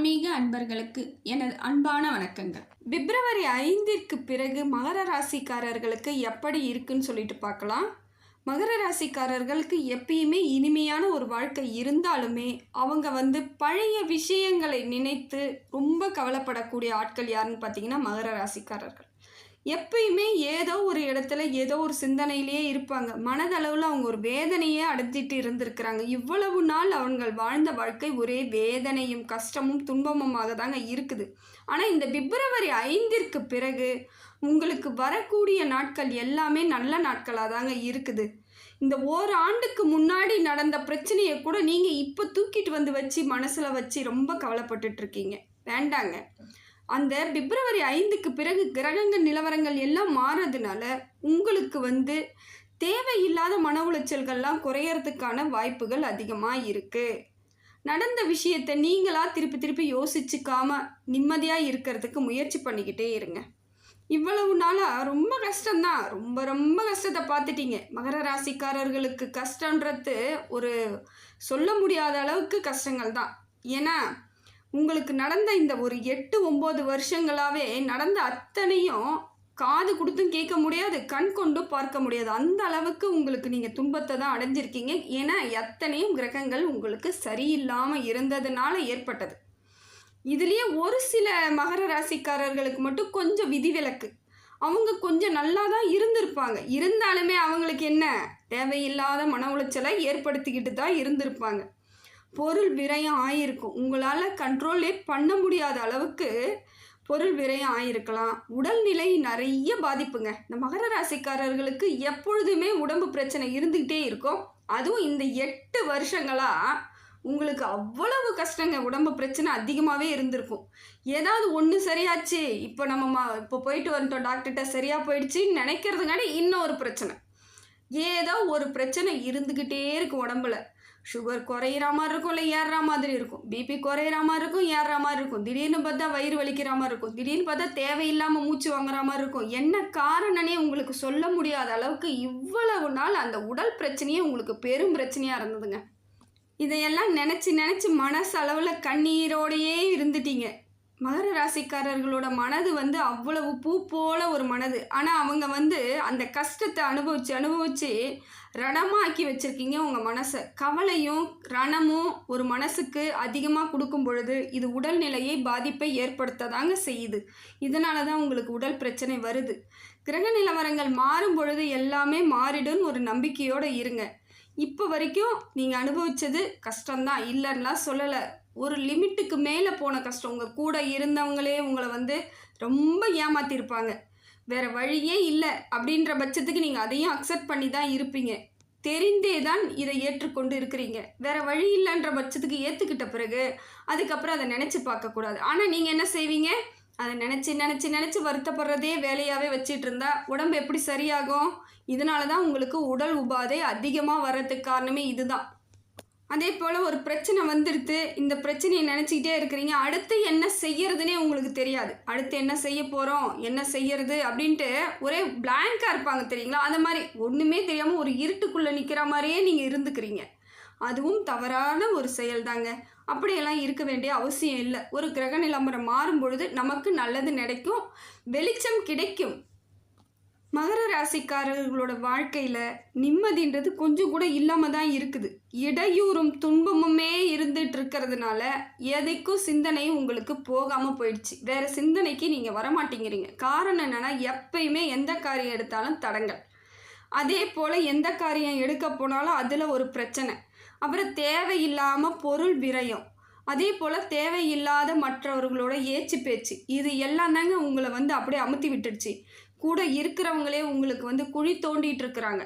ஆன்மீக அன்பர்களுக்கு எனது அன்பான வணக்கங்கள். பிப்ரவரி ஐந்திற்கு பிறகு மகர ராசிக்காரர்களுக்கு எப்படி இருக்குன்னு சொல்லிட்டு பார்க்கலாம். மகர ராசிக்காரர்களுக்கு எப்பயுமே இனிமையான ஒரு வாழ்க்கை இருந்தாலுமே அவங்க வந்து பழைய விஷயங்களை நினைத்து ரொம்ப கவலைப்படக்கூடிய ஆட்கள் யாருன்னு பார்த்தீங்கன்னா மகர ராசிக்காரர்கள். எப்பயுமே ஏதோ ஒரு இடத்துல ஏதோ ஒரு சிந்தனையிலேயே இருப்பாங்க. மனதளவில் அவங்க ஒரு வேதனையே அடைஞ்சிட்டு இருந்திருக்கிறாங்க. இவ்வளவு நாள் அவங்கள் வாழ்ந்த வாழ்க்கை ஒரே வேதனையும் கஷ்டமும் துன்பமுமாக தாங்க இருக்குது. ஆனால் இந்த பிப்ரவரி ஐந்திற்கு பிறகு உங்களுக்கு வரக்கூடிய நாட்கள் எல்லாமே நல்ல நாட்களாக தாங்க இருக்குது. இந்த ஓர் ஆண்டுக்கு முன்னாடி நடந்த பிரச்சனையை கூட நீங்கள் இப்போ தூக்கிட்டு வந்து வச்சு மனசில் வச்சு ரொம்ப கவலைப்பட்டுட்டு இருக்கீங்க. வேண்டாங்க. அந்த பிப்ரவரி ஐந்துக்கு பிறகு கிரகங்கள் நிலவரங்கள் எல்லாம் மாறுறதுனால உங்களுக்கு வந்து தேவையில்லாத மன உளைச்சல்கள்லாம் குறையறதுக்கான வாய்ப்புகள் அதிகமாக இருக்குது நடந்த விஷயத்தை நீங்களாக திருப்பி திருப்பி யோசிச்சுக்காம நிம்மதியாக இருக்கிறதுக்கு முயற்சி பண்ணிக்கிட்டே இருங்க. இவ்வளவு நாளாக ரொம்ப கஷ்டம்தான். ரொம்ப ரொம்ப கஷ்டத்தை பார்த்துட்டீங்க. மகர ராசிக்காரர்களுக்கு கஷ்டன்றது ஒரு சொல்ல முடியாத அளவுக்கு கஷ்டங்கள் தான் ஏன்னா உங்களுக்கு நடந்த இந்த ஒரு எட்டு ஒம்பது வருஷங்களாகவே நடந்த அத்தனையும் காது கொடுத்தும் கேட்க முடியாது கண் கொண்டும் பார்க்க முடியாது. அந்த அளவுக்கு உங்களுக்கு நீங்கள் துன்பத்தை தான் அடைஞ்சிருக்கீங்க. ஏன்னா எத்தனையும் கிரகங்கள் உங்களுக்கு சரியில்லாமல் இருந்ததுனால ஏற்பட்டது. இதுலேயே ஒரு சில மகர ராசிக்காரர்களுக்கு மட்டும் கொஞ்சம் விதிவிலக்கு. அவங்க கொஞ்சம் நல்லா தான் இருந்திருப்பாங்க. இருந்தாலுமே அவங்களுக்கு என்ன? தேவையில்லாத மன உளைச்சலை ஏற்படுத்திக்கிட்டு தான் இருந்திருப்பாங்க. பொருள் விரயம் ஆகியிருக்கும் உங்களால் கண்ட்ரோலே பண்ண முடியாத அளவுக்கு பொருள் விரயம் ஆகியிருக்கலாம் உடல்நிலை நிறைய பாதிப்புங்க. இந்த மகர ராசிக்காரர்களுக்கு எப்பொழுதுமே உடம்பு பிரச்சனை இருந்துக்கிட்டே இருக்கும். அதுவும் இந்த எட்டு வருஷங்களாக உங்களுக்கு அவ்வளவு கஷ்டங்க. உடம்பு பிரச்சனை அதிகமாகவே இருந்திருக்கும். ஏதாவது ஒன்று சரியாச்சு. இப்போ நம்ம மா இப்போ போயிட்டு வந்துட்டோம். டாக்டர்கிட்ட சரியாக போயிடுச்சுன்னு நினைக்கிறதுங்காட்டி இன்னொரு பிரச்சனை. ஏதோ ஒரு பிரச்சனை இருந்துக்கிட்டே இருக்கும் உடம்புல. சுகர் குறையிற மாதிரி இருக்கும் இல்லை ஏறுற மாதிரி இருக்கும். பிபி குறையிற மாதிரி இருக்கும் ஏறுற மாதிரி இருக்கும். திடீர்னு பார்த்தா வயிறு வலிக்கிற மாதிரி இருக்கும். திடீர்னு பார்த்தா தேவையில்லாமல் மூச்சு வாங்குற மாதிரி இருக்கும். என்ன காரணனே உங்களுக்கு சொல்ல முடியாத அளவுக்கு இவ்வளவு நாள் அந்த உடல் பிரச்சனையே உங்களுக்கு பெரும் பிரச்சனையாக இருந்ததுங்க. இதையெல்லாம் நினச்சி நினச்சி மனசளவில் கண்ணீரோடையே இருந்துட்டீங்க. மகர ராசிக்காரர்களோட மனது வந்து அவ்வளவு பூ போல ஒரு மனது. ஆனால் அவங்க வந்து அந்த கஷ்டத்தை அனுபவித்து அனுபவித்து ரணமாக்கி வச்சுருக்கீங்க உங்கள் மனசை. கவலையும் ரணமும் ஒரு மனசுக்கு அதிகமாக கொடுக்கும் பொழுது இது உடல்நிலையை பாதிப்பை ஏற்படுத்த தாங்க செய்யுது. இதனால தான் உங்களுக்கு உடல் பிரச்சனை வருது. கிரக நிலவரங்கள் மாறும் பொழுது எல்லாமே மாறிடும்னு ஒரு நம்பிக்கையோடு இருங்க. இப்போ வரைக்கும் நீங்கள் அனுபவித்தது கஷ்டம்தான். இல்லைன்னா சொல்லலை. ஒரு லிமிட்டுக்கு மேலே போன கஷ்டம். உங்கள் கூட இருந்தவங்களே உங்களை வந்து ரொம்ப ஏமாத்திருப்பாங்க. வேறு வழியே இல்லை அப்படின்ற பட்சத்துக்கு நீங்கள் அதையும் அக்செப்ட் பண்ணி தான் இருப்பீங்க. தெரிந்தே தான் இதை ஏற்றுக்கொண்டு இருக்கிறீங்க. வேறு வழி இல்லைன்ற பட்சத்துக்கு ஏற்றுக்கிட்ட பிறகு அதுக்கப்புறம் அதை நினச்சி பார்க்கக்கூடாது. ஆனால் நீங்கள் என்ன செய்வீங்க? அதை நினச்சி நினச்சி நினச்சி வருத்தப்படுறதே வேலையாகவே வச்சிட்டு இருந்தா உடம்பு எப்படி சரியாகும்? இதனால தான் உங்களுக்கு உடல் உபாதை அதிகமாக வர்றதுக்கு காரணமே இதுதான். அதே போல் ஒரு பிரச்சனை வந்துடுது இந்த பிரச்சனையை நினச்சிக்கிட்டே இருக்கிறீங்க. அடுத்து என்ன செய்யறதுனே உங்களுக்கு தெரியாது. அடுத்து என்ன செய்ய போகிறோம் என்ன செய்யறது அப்படின்ட்டு ஒரே பிளாங்காக இருப்பாங்க தெரியுங்களா? அந்த மாதிரி ஒன்றுமே தெரியாமல் ஒரு இருட்டுக்குள்ளே நிற்கிற மாதிரியே நீங்கள் இருந்துக்கிறீங்க. அதுவும் தவறான ஒரு செயல் தாங்க அப்படியெல்லாம் இருக்க வேண்டிய அவசியம் இல்லை. ஒரு கிரக நிலம்பரம் மாறும் பொழுது நமக்கு நல்லது நினைக்கும் வெளிச்சம் கிடைக்கும். மகர ராசிக்காரர்களோட வாழ்க்கையில் நிம்மதின்றது கொஞ்சம் கூட இல்லாமல் தான் இருக்குது. இடையூறும் துன்பமுமே இருந்துட்டு இருக்கிறதுனால எதைக்கும் சிந்தனையும் உங்களுக்கு போகாமல் போயிடுச்சு. வேறு சிந்தனைக்கு நீங்கள் வரமாட்டேங்கிறீங்க. காரணம் என்னென்னா எப்பயுமே எந்த காரியம் எடுத்தாலும் தடங்கள். அதே போல் எந்த காரியம் எடுக்க போனாலும் அதில் ஒரு பிரச்சனை. அப்புறம் தேவையில்லாமல் பொருள் விரயம். அதே போல் தேவையில்லாத மற்றவர்களோட ஏச்சு பேச்சு. இது எல்லாம் தாங்க உங்களை வந்து அப்படியே அமுத்தி விட்டுடுச்சு. கூட இருக்கிறவங்களே உங்களுக்கு வந்து குழி தோண்டிகிட்டு இருக்கிறாங்க.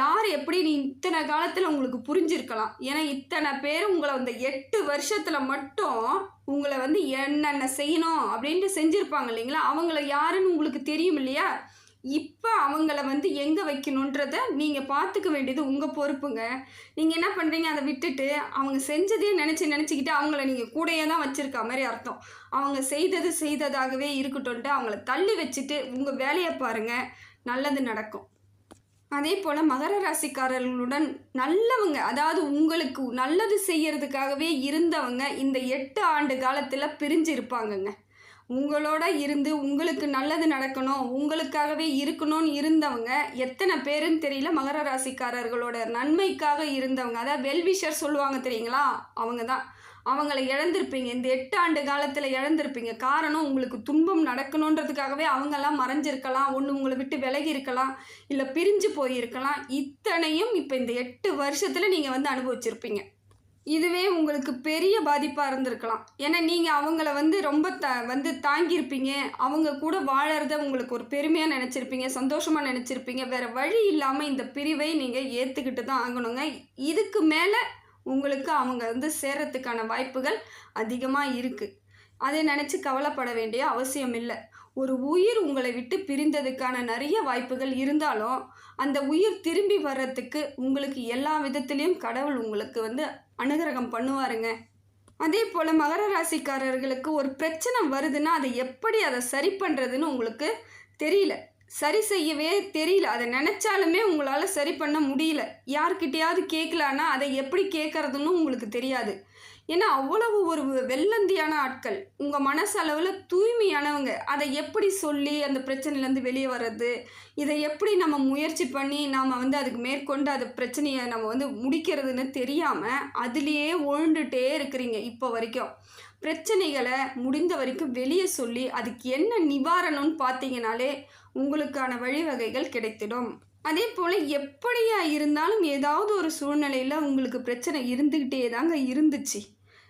யார் எப்படி நீ இத்தனை காலத்தில் உங்களுக்கு புரிஞ்சிருக்கலாம்? ஏன்னா இத்தனை பேர் உங்களை அந்த எட்டு வருஷத்தில் மட்டும் உங்களை வந்து என்னென்ன செய்யணும் அப்படின்ட்டு செஞ்சுருப்பாங்க இல்லைங்களா? அவங்கள யாருன்னு உங்களுக்கு தெரியும் இல்லையா? இப்போ அவங்கள வந்து எங்கே வைக்கணுன்றத நீங்கள் பார்த்துக்க வேண்டியது உங்கள் பொறுப்புங்க. நீங்கள் என்ன பண்ணுறீங்க அதை விட்டுட்டு அவங்க செஞ்சதையும் நினச்சி நினச்சிக்கிட்டு அவங்கள நீங்கள் கூடையே தான் வச்சுருக்க மாதிரி அர்த்தம். அவங்க செய்தது செய்ததாகவே இருக்கட்டும்ன்ட்டு அவங்கள தள்ளி வச்சுட்டு உங்கள் வேலையை பாருங்கள் நல்லது நடக்கும். அதே போல் மகர ராசிக்காரர்களுடன் நல்லவங்க அதாவது உங்களுக்கு நல்லது செய்யறதுக்காகவே இருந்தவங்க இந்த எட்டு ஆண்டு காலத்தில் பிரிஞ்சு இருப்பாங்கங்க உங்களோட இருந்து உங்களுக்கு நல்லது நடக்கணும் உங்களுக்காகவே இருக்கணும்னு இருந்தவங்க எத்தனை பேருன்னு தெரியல மகர ராசிக்காரர்களோட நன்மைக்காக இருந்தவங்க அதாவது வெல்விஷர் சொல்லுவாங்க தெரியுங்களா? அவங்க தான் அவங்கள இழந்திருப்பீங்க. இந்த எட்டு ஆண்டு காலத்தில் இழந்திருப்பீங்க. காரணம் உங்களுக்கு துன்பம் நடக்கணுன்றதுக்காகவே அவங்கெல்லாம் மறைஞ்சிருக்கலாம் ஒன்று உங்களை விட்டு விலகி இருக்கலாம் இல்லை பிரிஞ்சு போயிருக்கலாம். இத்தனையும் இப்போ இந்த எட்டு வருஷத்தில் நீங்கள் வந்து அனுபவிச்சிருப்பீங்க. இதுவே உங்களுக்கு பெரிய பாதிப்பாக இருந்திருக்கலாம். ஏன்னா நீங்கள் அவங்கள வந்து ரொம்ப த வந்து தாங்கியிருப்பீங்க. அவங்க கூட வாழறத உங்களுக்கு ஒரு பெருமையாக நினச்சிருப்பீங்க சந்தோஷமாக நினச்சிருப்பீங்க. வேறு வழி இல்லாமல் இந்த பிரிவை நீங்கள் ஏற்றுக்கிட்டு தான் ஆகணுங்க. இதுக்கு மேலே உங்களுக்கு அவங்க வந்து சேர்கிறதுக்கான வாய்ப்புகள் அதிகமாக இருக்குது அதை நினச்சி கவலைப்பட வேண்டிய அவசியம் இல்லை. ஒரு உயிர் உங்களை விட்டு பிரிந்ததுக்கான நிறைய வாய்ப்புகள் இருந்தாலும் அந்த உயிர் திரும்பி வர்றதுக்கு உங்களுக்கு எல்லா விதத்துலேயும் கடவுள் உங்களுக்கு வந்து அனுகிரகம் பண்ணுவாருங்க. அதே போல் மகர ராசிக்காரர்களுக்கு ஒரு பிரச்சனை வருதுன்னா அதை எப்படி அதை சரி பண்ணுறதுன்னு உங்களுக்கு தெரியல. சரி செய்யவே தெரியல. அதை நினச்சாலுமே உங்களால் சரி பண்ண முடியல. யார்கிட்டையாவது கேட்கலான்னா அதை எப்படி கேட்குறதுன்னு உங்களுக்கு தெரியாது. ஏன்னா அவ்வளவு ஒரு வெள்ளந்தியான ஆட்கள். உங்கள் மனசளவில் தூய்மையானவங்க. அதை எப்படி சொல்லி அந்த பிரச்சனையிலேருந்து வெளியே வர்றது? இதை எப்படி நம்ம முயற்சி பண்ணி நாம் வந்து அதுக்கு மேற்கொண்டு அது பிரச்சனையை நம்ம வந்து முடிக்கிறதுன்னு தெரியாமல் அதுலேயே உழுண்டுட்டே இருக்கிறீங்க இப்போ வரைக்கும். பிரச்சனைகளை முடிந்த வரைக்கும் வெளியே சொல்லி அதுக்கு என்ன நிவாரணம்னு பார்த்தீங்கனாலே உங்களுக்கான வழிவகைகள் கிடைத்திடும். அதே போல் எப்படியா இருந்தாலும் ஏதாவது ஒரு சூழ்நிலையில் உங்களுக்கு பிரச்சனை இருந்துக்கிட்டே தாங்க இருந்துச்சு.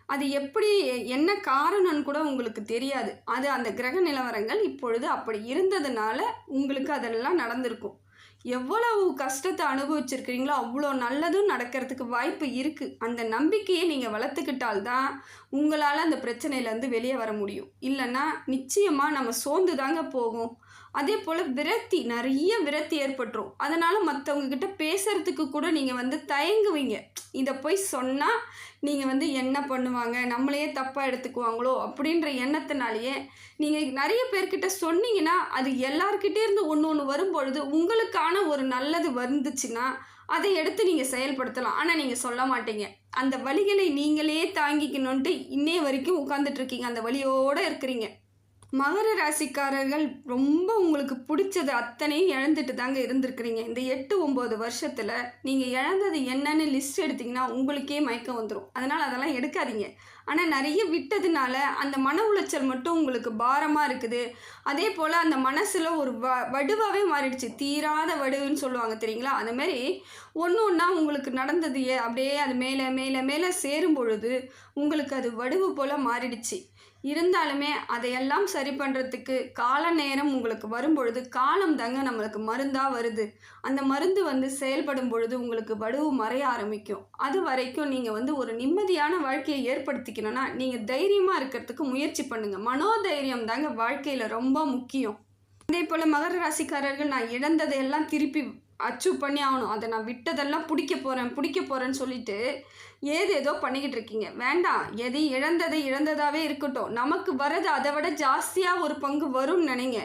அது எப்படி என்ன காரணம்னு கூட உங்களுக்கு தெரியாது. அது அந்த கிரக நிலவரங்கள் இப்பொழுது அப்படி இருந்ததுனால உங்களுக்கு அதெல்லாம் நடந்திருக்கும். எவ்வளவு கஷ்டத்தை அனுபவிச்சிருக்கிறீங்களோ அவ்வளோ நல்லதும் நடக்கிறதுக்கு வாய்ப்பு இருக்குது அந்த நம்பிக்கையை நீங்கள் வளர்த்துக்கிட்டால்தான் உங்களால் அந்த பிரச்சனையிலேருந்து வெளியே வர முடியும். இல்லைன்னா நிச்சயமாக நம்ம சோர்ந்து தாங்க போகும். அதே போல் விரக்தி நிறைய விரக்தி ஏற்பட்டுரும். அதனால் மற்றவங்கக்கிட்ட பேசுகிறதுக்கு கூட நீங்கள் வந்து தயங்குவீங்க. இதை போய் சொன்னால் நீங்கள் வந்து என்ன பண்ணுவாங்க? நம்மளையே தப்பாக எடுத்துக்குவாங்களோ? அப்படின்ற எண்ணத்தினாலேயே நீங்கள் நிறைய பேர்கிட்ட சொன்னீங்கன்னா அது எல்லாருக்கிட்டே இருந்து ஒன்று ஒன்று வரும்பொழுது உங்களுக்கான ஒரு நல்லது வந்துச்சுன்னா அதை எடுத்து நீங்கள் செயல்படுத்தலாம். ஆனால் நீங்கள் சொல்ல மாட்டீங்க. அந்த வழிகளை நீங்களே தாங்கிக்கணுன்ட்டு இன்னைய வரைக்கும் உட்காந்துட்ருக்கீங்க அந்த வழியோடு இருக்கிறீங்க. மகர ராசிக்காரர்கள் ரொம்ப உங்களுக்கு பிடிச்சது அத்தனையும் இழந்துட்டு தாங்க இருந்திருக்கிறீங்க. இந்த எட்டு ஒம்பது வருஷத்தில் நீங்கள் இழந்தது என்னன்னு லிஸ்ட் எடுத்திங்கன்னா உங்களுக்கே மயக்கம் வந்துடும் அதனால் அதெல்லாம் எடுக்காதீங்க. ஆனால் நிறைய விட்டதுனால அந்த மன உளைச்சல் மட்டும் உங்களுக்கு பாரமாக இருக்குது. அதே போல் அந்த மனசில் ஒரு வ வடுவாகவே மாறிடுச்சு. தீராத வடுவுன்னு சொல்லுவாங்க தெரியுங்களா? அந்தமாரி ஒன்று ஒன்றா உங்களுக்கு நடந்தது அப்படியே அது மேலே மேலே மேலே சேரும் பொழுது உங்களுக்கு அது வடுவு போல் மாறிடுச்சு. இருந்தாலுமே அதையெல்லாம் சரி பண்ணுறதுக்கு கால நேரம் உங்களுக்கு வரும்பொழுது காலம் தாங்க நம்மளுக்கு மருந்தாக வருது. அந்த மருந்து வந்து செயல்படும் பொழுது உங்களுக்கு வடுவு மறைய ஆரம்பிக்கும். அது வரைக்கும் நீங்கள் வந்து ஒரு நிம்மதியான வாழ்க்கையை ஏற்படுத்திக்கணும்னா நீங்கள் தைரியமாக இருக்கிறதுக்கு முயற்சி பண்ணுங்கள் மனோதைரியம் தாங்க வாழ்க்கையில் ரொம்ப முக்கியம். அதே போல் மகர ராசிக்காரர்கள் நான் இழந்ததையெல்லாம் திருப்பி அச்சீவ் பண்ணி ஆகணும். அதை நான் விட்டதெல்லாம் பிடிக்க போகிறேன் பிடிக்க போகிறேன்னு சொல்லிட்டு ஏது ஏதோ பண்ணிக்கிட்டு இருக்கீங்க. வேண்டாம். எது இழந்ததை இழந்ததாகவே இருக்கட்டும். நமக்கு வர்றது அதை விட ஜாஸ்தியாக ஒரு பங்கு வரும்னு நினைங்க.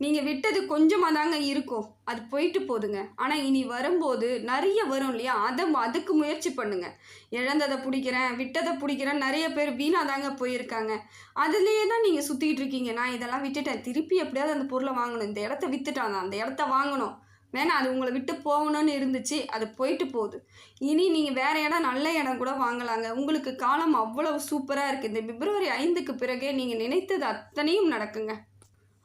நீங்கள் விட்டது கொஞ்சமாக தாங்க இருக்கும். அது போயிட்டு போதுங்க. ஆனால் இனி வரும்போது நிறைய வரும் இல்லையா? அதை அதுக்கு முயற்சி பண்ணுங்கள் இழந்ததை பிடிக்கிறேன் விட்டதை பிடிக்கிறேன் நிறைய பேர் வீணாக தாங்க போயிருக்காங்க. அதுலேயே தான் நீங்கள் சுற்றிக்கிட்டு இருக்கீங்க. நான் இதெல்லாம் விட்டுட்டேன். திருப்பி எப்படியாவது அந்த பொருளை வாங்கணும். இந்த இடத்த வித்துட்டான் அந்த இடத்த வாங்கணும். வேணா அது உங்களை விட்டு போகணும்னு இருந்துச்சு அது போயிட்டு போகுது. இனி நீங்கள் வேறு இடம் நல்ல இடம் கூட வாங்கலாங்க. உங்களுக்கு காலம் அவ்வளவு சூப்பராக இருக்குது இந்த பிப்ரவரி ஐந்துக்கு பிறகே நீங்கள் நினைத்தது அத்தனையும் நடக்குங்க.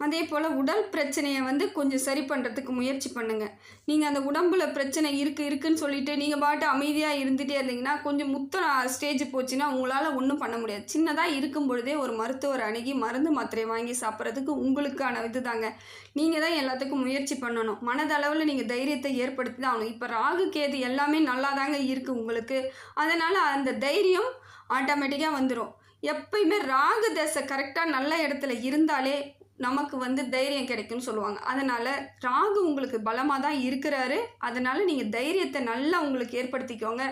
அதே போல் உடல் பிரச்சனையை வந்து கொஞ்சம் சரி பண்ணுறதுக்கு முயற்சி பண்ணுங்கள் நீங்கள் அந்த உடம்புல பிரச்சனை இருக்குது இருக்குன்னு சொல்லிட்டு நீங்கள் பாட்டு அமைதியாக இருந்துகிட்டே இருந்தீங்கன்னா கொஞ்சம் முத்த ஸ்டேஜ் போச்சுன்னா உங்களால் ஒன்றும் பண்ண முடியாது. சின்னதாக இருக்கும் பொழுதே ஒரு மருத்துவர் அணுகி மருந்து மாத்திரை வாங்கி சாப்பிட்றதுக்கு உங்களுக்கான இது தாங்க நீங்கள் தான் எல்லாத்துக்கும் முயற்சி பண்ணணும். மனதளவில் நீங்கள் தைரியத்தை ஏற்படுத்தி தான் ஆகணும். இப்போ ராகு கேது எல்லாமே நல்லா தாங்க இருக்குது உங்களுக்கு. அதனால் அந்த தைரியம் ஆட்டோமேட்டிக்காக வந்துடும் எப்பயுமே ராகு தசை கரெக்டாக நல்ல இடத்துல இருந்தாலே நமக்கு வந்து தைரியம் கிடைக்கும்னு சொல்லுவாங்க. அதனால் ராகு உங்களுக்கு பலமாக தான் இருக்கிறாரு. அதனால் நீங்கள் தைரியத்தை நல்லா உங்களுக்கு ஏற்படுத்திக்கோங்க.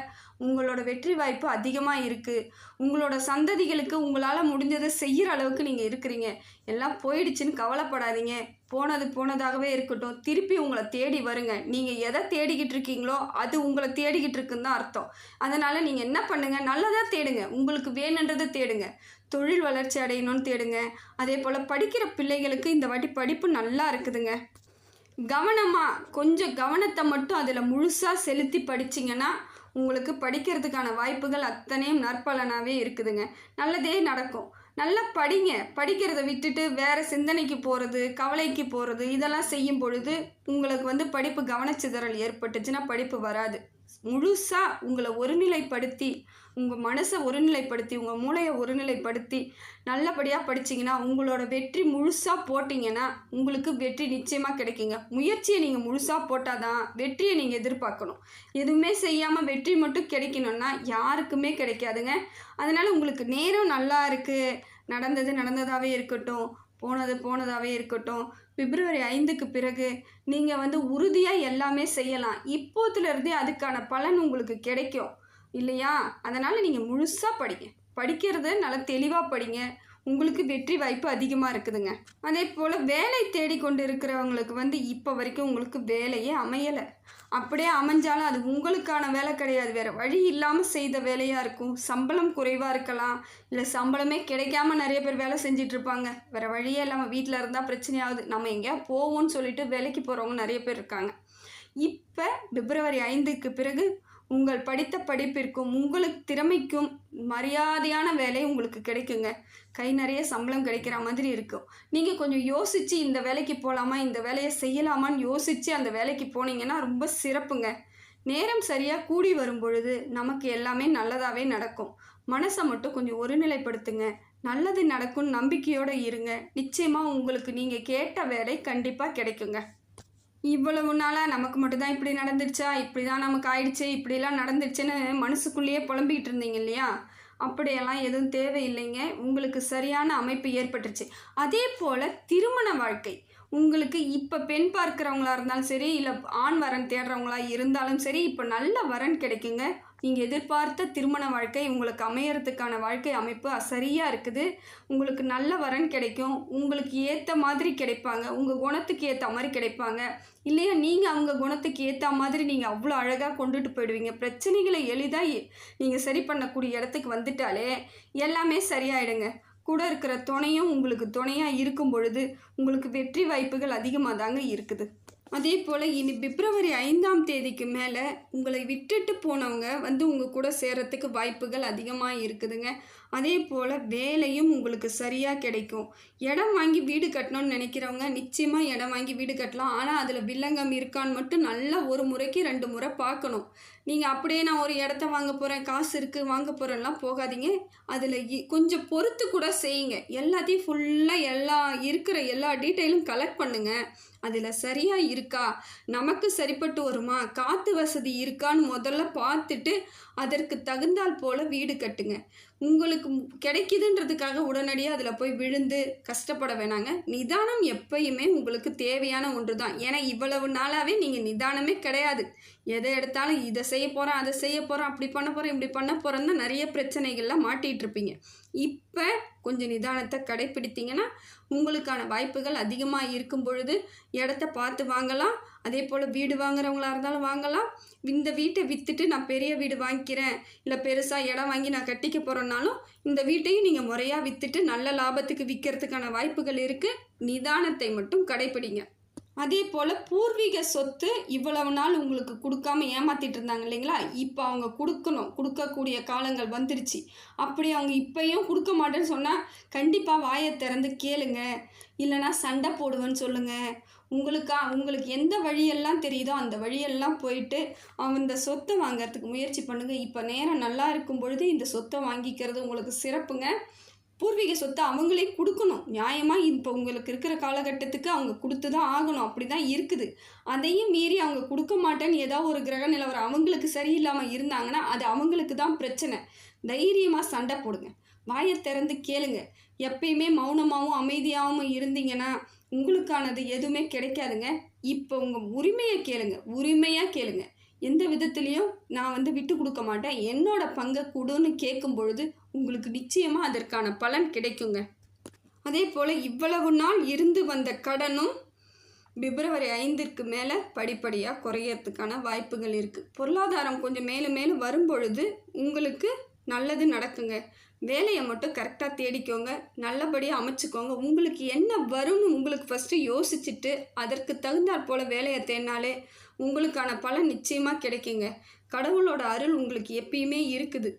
உங்களோட வெற்றி வாய்ப்பு அதிகமாக இருக்குது உங்களோட சந்ததிகளுக்கு உங்களால் முடிஞ்சதை செய்கிற அளவுக்கு நீங்கள் இருக்கிறீங்க. எல்லாம் போயிடுச்சுன்னு கவலைப்படாதீங்க. போனது போனதாகவே இருக்கட்டும். திருப்பி உங்களை தேடி வருங்க. நீங்கள் எதை தேடிக்கிட்டு இருக்கீங்களோ அது உங்களை தேடிக்கிட்டு இருக்குன்னு தான் அர்த்தம். அதனால் நீங்கள் என்ன பண்ணுங்கள் நல்லதாக தேடுங்க. உங்களுக்கு வேணுன்றதை தேடுங்க. தொழில் வளர்ச்சி அடையணும்னு தேடுங்க. அதே போல் படிக்கிற பிள்ளைகளுக்கு இந்த வாட்டி படிப்பு நல்லா இருக்குதுங்க. கவனமாக கொஞ்சம் கவனத்தை மட்டும் அதில் முழுசாக செலுத்தி படிச்சிங்கன்னா உங்களுக்கு படிக்கிறதுக்கான வாய்ப்புகள் அத்தனையும் நற்பலனாகவே இருக்குதுங்க. நல்லதே நடக்கும். நல்லா படிங்க. படிக்கிறத விட்டுட்டு வேறு சிந்தனைக்கு போகிறது கவலைக்கு போகிறது இதெல்லாம் செய்யும் பொழுது உங்களுக்கு வந்து படிப்பு கவனச்சிதறல் ஏற்பட்டுச்சுன்னா படிப்பு வராது. முழுசாக உங்களை ஒருநிலைப்படுத்தி உங்கள் மனசை ஒருநிலைப்படுத்தி உங்கள் மூளையை ஒருநிலைப்படுத்தி நல்லபடியாக படிச்சிங்கன்னா உங்களோட வெற்றி முழுசாக போட்டிங்கன்னா உங்களுக்கு வெற்றி நிச்சயமாக கிடைக்குங்க. முயற்சியை நீங்கள் முழுசாக போட்டால் தான் வெற்றியை நீங்கள் எதிர்பார்க்கணும். எதுவுமே செய்யாமல் வெற்றி மட்டும் கிடைக்கணும்னா யாருக்குமே கிடைக்காதுங்க. அதனால் உங்களுக்கு நேரம் நல்லா இருக்குது நடந்தது நடந்ததாகவே இருக்கட்டும் போனது போனதாகவே இருக்கட்டும். பிப்ரவரி ஐந்துக்கு பிறகு நீங்கள் வந்து உறுதியாக எல்லாமே செய்யலாம். இப்போத்துலேருந்தே அதுக்கான பலன் உங்களுக்கு கிடைக்கும். இல்லையா? அதனால் நீங்கள் முழுசாக படிங்க. படிக்கிறது நல்லா தெளிவாக படிங்க. உங்களுக்கு வெற்றி வாய்ப்பு அதிகமாக இருக்குதுங்க. அதே போல் வேலை தேடி கொண்டு இருக்கிறவங்களுக்கு வந்து இப்போ வரைக்கும் உங்களுக்கு வேலையே அமையலை. அப்படியே அமைஞ்சாலும் அது உங்களுக்கான வேலை கிடையாது. வேறு வழி இல்லாமல் செய்த வேலையாக இருக்கும். சம்பளம் குறைவாக இருக்கலாம். இல்லை சம்பளமே கிடைக்காம நிறைய பேர் வேலை செஞ்சிட்ருப்பாங்க வேறு வழியே இல்லாமல் வீட்டில் இருந்தால் பிரச்சனையாகுது நம்ம எங்கேயா போவோம்னு சொல்லிட்டு வேலைக்கு போகிறவங்க நிறைய பேர் இருக்காங்க. இப்போ பிப்ரவரி ஐந்துக்கு பிறகு உங்கள் படித்த படிப்பிற்கும் உங்களுக்கு திறமைக்கும் மரியாதையான வேலை உங்களுக்கு கிடைக்குங்க. கை நிறைய சம்பளம் கிடைக்கிற மாதிரி இருக்கும். நீங்கள் கொஞ்சம் யோசித்து இந்த வேலைக்கு போகலாமா இந்த வேலையை செய்யலாமான்னு யோசித்து அந்த வேலைக்கு போனீங்கன்னா ரொம்ப சிறப்புங்க. நேரம் சரியாக கூடி வரும் பொழுது நமக்கு எல்லாமே நல்லதாகவே நடக்கும். மனசை மட்டும் கொஞ்சம் ஒருநிலைப்படுத்துங்க. நல்லது நடக்கும் நம்பிக்கையோடு இருங்க. நிச்சயமாக உங்களுக்கு நீங்கள் கேட்ட வேலை கண்டிப்பாக கிடைக்குங்க. இவ்வளவு நாளாக நமக்கு மட்டும்தான் இப்படி நடந்துருச்சா? இப்படி தான் நமக்கு ஆயிடுச்சு? இப்படிலாம் நடந்துருச்சுன்னு மனசுக்குள்ளேயே புலம்பிக்கிட்டு இருந்தீங்க இல்லையா? அப்படியெல்லாம் எதுவும் தேவையில்லைங்க. உங்களுக்கு சரியான அமைப்பு ஏற்பட்டுருச்சு. அதே போல் திருமண வாழ்க்கை. உங்களுக்கு இப்போ பெண் பார்க்குறவங்களா இருந்தாலும் சரி இல்லை ஆண் வரன் தேடுறவங்களா இருந்தாலும் சரி இப்போ நல்ல வரன் கிடைக்குங்க. நீங்கள் எதிர்பார்த்த திருமண வாழ்க்கை உங்களுக்கு அமையறதுக்கான வாழ்க்கை அமைப்பு சரியாக இருக்குது. உங்களுக்கு நல்ல வரன் கிடைக்கும். உங்களுக்கு ஏற்ற மாதிரி கிடைப்பாங்க. உங்கள் குணத்துக்கு ஏற்ற மாதிரி கிடைப்பாங்க. இல்லையா நீங்கள் அவங்க குணத்துக்கு ஏற்ற மாதிரி நீங்கள் அவ்வளோ அழகாக கொண்டுட்டு போயிடுவீங்க. பிரச்சனைகளை எளிதாக நீங்கள் சரி பண்ணக்கூடிய இடத்துக்கு வந்துட்டாலே எல்லாமே சரியாயிடுங்க. கூட இருக்கிற துணையும் உங்களுக்கு துணையாக இருக்கும் பொழுது உங்களுக்கு வெற்றி வாய்ப்புகள் அதிகமாக தாங்க இருக்குது. அதே போல் இனி பிப்ரவரி ஐந்தாம் தேதிக்கு மேலே உங்களை விட்டுட்டு போனவங்க வந்து உங்கள் கூட சேரத்துக்கு வாய்ப்புகள் அதிகமாக இருக்குதுங்க. அதே போல் வேலையும் உங்களுக்கு சரியாக கிடைக்கும். இடம் வாங்கி வீடு கட்டணும்னு நினைக்கிறவங்க நிச்சயமாக இடம் வாங்கி வீடு கட்டலாம். ஆனால் அதில் வில்லங்கம் இருக்கான்னு மட்டும் நல்லா ஒரு முறைக்கு ரெண்டு முறை பார்க்கணும். நீங்கள் அப்படியே நான் ஒரு இடத்த வாங்க போகிறேன் காசு இருக்குது வாங்க போகிறேன்லாம் போகாதீங்க. அதில் கொஞ்சம் பொறுத்து கூட செய்யுங்க. எல்லாத்தையும் ஃபுல்லாக எல்லா இருக்கிற எல்லா டீட்டெயிலும் கலெக்ட் பண்ணுங்கள் அதில் சரியாக இருக்கா? நமக்கு சரிப்பட்டு வருமா? காற்று வசதி இருக்கான்னு முதல்ல பார்த்துட்டு அதற்கு தகுந்தால் போல் வீடு கட்டுங்க. உங்களுக்கு கிடைக்குதுன்றதுக்காக உடனடியாக அதில் போய் விழுந்து கஷ்டப்பட வேணாங்க. நிதானம் எப்பயுமே உங்களுக்கு தேவையான ஒன்று தான் ஏன்னா இவ்வளவு நாளாகவே நீங்கள் நிதானமே கிடையாது. எதை எடுத்தாலும் இதை செய்ய போகிறேன் அதை செய்ய போகிறேன் அப்படி பண்ண போகிறேன் இப்படி பண்ண போகிறேன்னு தான் நிறைய பிரச்சனைகள்லாம் மாட்டிகிட்டு இருப்பீங்க. இப்போ கொஞ்சம் நிதானத்தை கடைப்பிடித்தீங்கன்னா உங்களுக்கான வாய்ப்புகள் அதிகமாக இருக்கும் பொழுது இடத்த பார்த்து வாங்கலாம். அதே போல் வீடு வாங்குறவங்களா இருந்தாலும் வாங்கலாம். இந்த வீட்டை விற்றுட்டு நான் பெரிய வீடு வாங்கிக்கிறேன். இல்லை பெருசாக இடம் வாங்கி நான் கட்டிக்க போகிறேன்னாலும் இந்த வீட்டையும் நீங்கள் முறையாக விற்றுட்டு நல்ல லாபத்துக்கு விற்கிறதுக்கான வாய்ப்புகள் இருக்குது நிதானத்தை மட்டும் கடைப்பிடிங்க. அதே போல் பூர்வீக சொத்து இவ்வளவு நாள் உங்களுக்கு கொடுக்காம ஏமாத்திட்டு இருந்தாங்க இல்லைங்களா? இப்போ அவங்க கொடுக்கணும். கொடுக்கக்கூடிய காலங்கள் வந்துருச்சு. அப்படி அவங்க இப்பையும் கொடுக்க மாட்டேன்னு சொன்னால் கண்டிப்பாக வாயை திறந்து கேளுங்க. இல்லைனா சண்டை போடுவேன்னு சொல்லுங்கள் உங்களுக்கா உங்களுக்கு எந்த வழியெல்லாம் தெரியுதோ அந்த வழியெல்லாம் போயிட்டு அந்த சொத்தை வாங்கிறதுக்கு முயற்சி பண்ணுங்கள் இப்போ நேரம் நல்லா இருக்கும் பொழுது இந்த சொத்தை வாங்கிக்கிறது உங்களுக்கு சிறப்புங்க. பூர்வீக சொத்தை அவங்களே கொடுக்கணும். நியாயமாக இப்போ உங்களுக்கு இருக்கிற காலகட்டத்துக்கு அவங்க கொடுத்து தான் ஆகணும். அப்படி தான் இருக்குது. அதையும் மீறி அவங்க கொடுக்க மாட்டேன்னு ஏதாவது ஒரு கிரக நிலவரம் அவங்களுக்கு சரியில்லாமல் இருந்தாங்கன்னா அது அவங்களுக்கு தான் பிரச்சனை. தைரியமாக சண்டை போடுங்க. வாயை திறந்து கேளுங்க. எப்பயுமே மௌனமாகவும் அமைதியாகவும் இருந்தீங்கன்னா உங்களுக்கானது எதுவுமே கிடைக்காதுங்க. இப்போ உங்கள் உரிமையை கேளுங்க. உரிமையாக கேளுங்க. எந்த விதத்துலேயும் நான் வந்து விட்டு கொடுக்க மாட்டேன். என்னோட பங்கை கொடுன்னு கேட்கும் பொழுது உங்களுக்கு நிச்சயமாக அதற்கான பலன் கிடைக்குங்க. அதே போல் இவ்வளவு நாள் இருந்து வந்த கடனும் பிப்ரவரி ஐந்திற்கு மேலே படிப்படியாக குறையறதுக்கான வாய்ப்புகள் இருக்குது பொருளாதாரம் கொஞ்சம் மேலும் மேலும் வரும்பொழுது உங்களுக்கு நல்லது நடக்குங்க. வேலையை மட்டும் கரெக்டாக தேடிக்கோங்க நல்லபடியாக அமைச்சுக்கோங்க. உங்களுக்கு என்ன வரும்னு உங்களுக்கு ஃபஸ்ட்டு யோசிச்சுட்டு அதற்கு தகுந்தாற் போல் வேலையை தேடினாலே உங்களுக்கான பலன் நிச்சயமாக கிடைக்குங்க. கடவுளோட அருள் உங்களுக்கு எப்பயுமே இருக்குது.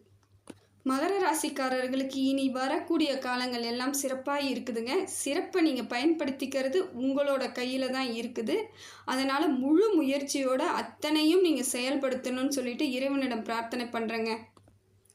மகர ராசிக்காரர்களுக்கு இனி வரக்கூடிய காலங்கள் எல்லாம் சிறப்பாக இருக்குதுங்க. சிறப்பை நீங்கள் பயன்படுத்திக்கிறது உங்களோட கையில் தான் இருக்குது. அதனால் முழு முயற்சியோட அத்தனையும் நீங்கள் செயல்படுத்தணும்னு சொல்லிட்டு இறைவனிடம் பிரார்த்தனை பண்ணுறேங்க